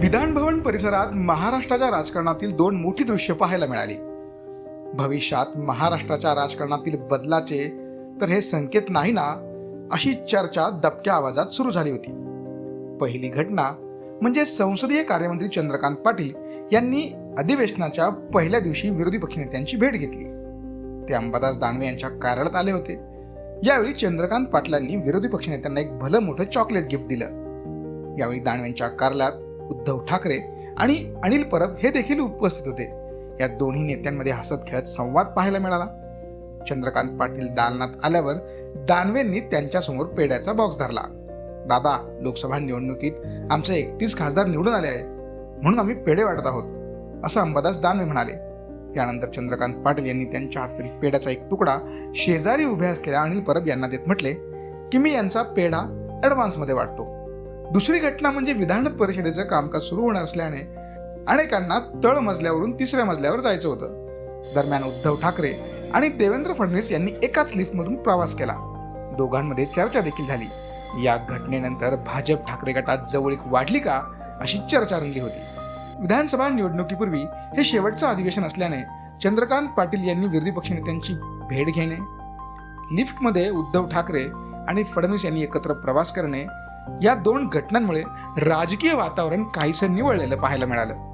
विधानभवन परिसरात महाराष्ट्राच्या राजकारणातील दोन मोठी दृश्य पाहायला मिळाली. भविष्यात महाराष्ट्राच्या राजकारणातील बदलाचे तर हे संकेत नाही ना अशी चर्चा दबक्या आवाजात सुरू झाली होती. पहिली घटना म्हणजे संसदीय कार्यमंत्री चंद्रकांत पाटील यांनी अधिवेशनाच्या पहिल्या दिवशी विरोधी पक्षनेत्यांची भेट घेतली. ते अंबादास दानवे यांच्या कार्यालयात आले होते. यावेळी चंद्रकांत पाटलांनी विरोधी पक्षनेत्यांना एक भलं मोठं चॉकलेट गिफ्ट दिलं. यावेळी दानवेंच्या कार्यालयात उद्धव ठाकरे आणि अनिल परब हे देखील उपस्थित होते. या दोन्ही नेत्यांमध्ये हसत खेळत संवाद पाहायला मिळाला. चंद्रकांत पाटील दालनात आल्यावर दानवेंनी त्यांच्यासमोर पेड्याचा बॉक्स धरला. दादा लोकसभा निवडणुकीत आमचे एकतीस खासदार निवडून आले आहे म्हणून आम्ही पेढे वाटत आहोत असं अंबादास दानवे म्हणाले. यानंतर चंद्रकांत पाटील यांनी त्यांच्या हातातील पेढ्याचा एक तुकडा शेजारी उभे असलेल्या अनिल परब यांना देत म्हटले की मी यांचा पेढा ॲडव्हान्समध्ये वाटतो दुसरी घटना म्हणजे विधान परिषदेचं कामकाज सुरू होणार असल्याने अनेकांना तळ मजल्यावरून तिसऱ्या मजल्यावर जायचं होतं. दरम्यान उद्धव ठाकरे आणि देवेंद्र फडणवीस यांनी एकाच लिफ्टमधून प्रवास केला. दोघांमध्ये चर्चा देखील झाली. या घटनेनंतर भाजप ठाकरे गटात जवळीक वाढली का अशी चर्चा रंगली होती. विधानसभा निवडणुकीपूर्वी हे शेवटचं अधिवेशन असल्याने चंद्रकांत पाटील यांनी विरोधी पक्षनेत्यांची भेट घेणे लिफ्टमध्ये उद्धव ठाकरे आणि फडणवीस यांनी एकत्र प्रवास करणे या दोन घटनांमुळे राजकीय वातावरण काहीसं निवळलेलं पाहायला मिळालं.